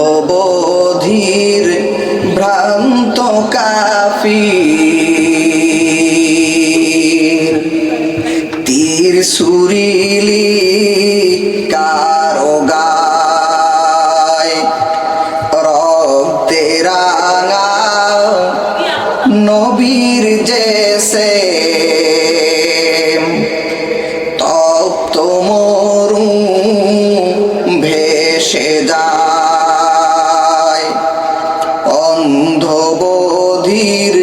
অন্ধবধির ভ্রান্ত কাফি তীর সুরিলি কারও গায় রক্তে রাঙা নবীর জেসে অন্ধবধির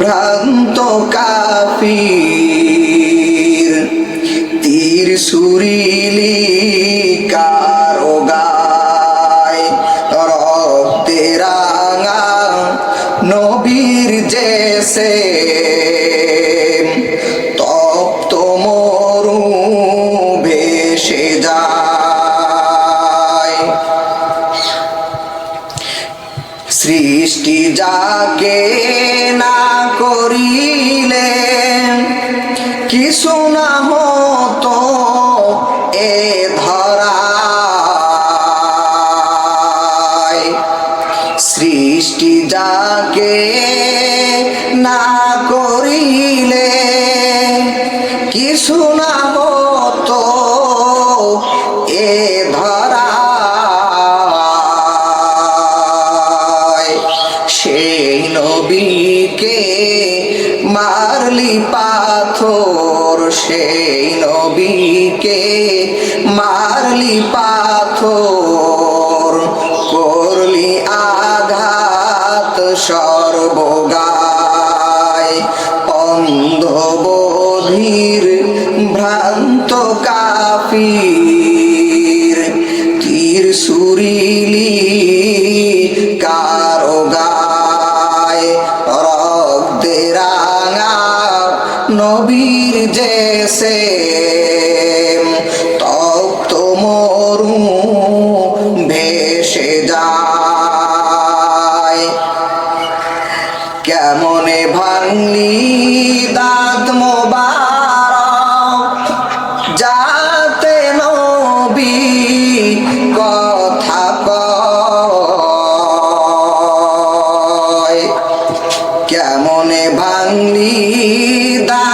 ভ্রান্ত কাফির। তীর সুরিলি কারও যাকে না করিলে কিছু না হতো এ ধরায়। সৃষ্টি যাকে না করিলে কিছু না হতো পাথর সেই নবীকে মারলি পাথর করলি আঘাত সর্বগায়। অন্ধবধির ভ্রান্ত কাফির তীর সুরিলি কারও জেসে তপ্ত মরু ভেসে যায়। কেমনে ভাঙলি দাঁত মোবারক, যাতে নবী কথা কয়। কেমনে ভাঙলি দাঁত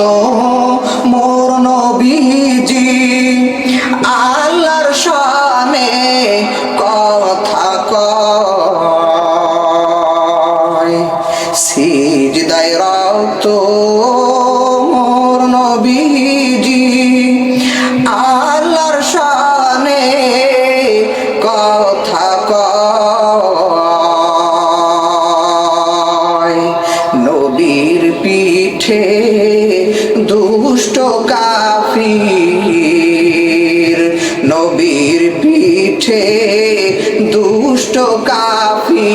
রত মোর নবীজি, আল্লাহর শানে কথা কয়, সিজদায় রত মোর নবীজি, আল্লাহর শানে কথা কয়, নবীর পিঠে পিঠে দুষ্ট কাফির,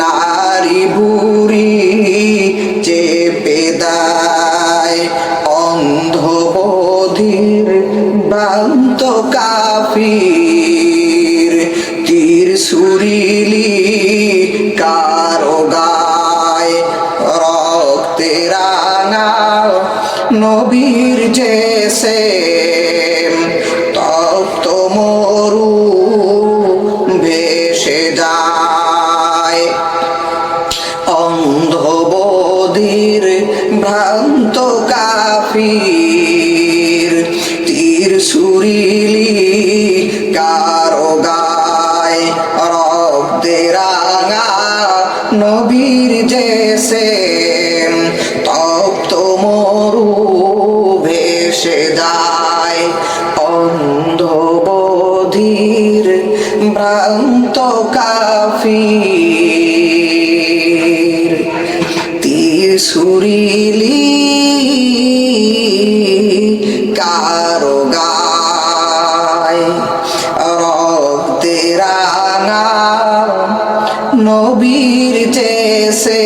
নারী বুড়ি চেপে দায় অন্ধবধির ভ্রান্ত কাফির, তীর সুরিলি কারও গায় রক্তে রাঙা নবীর জেসে নবীর জেসে তপ্ত মরু ভেসে দায়। অন্ধবধির ভ্রান্ত কাফির। তীর নবীর চেসে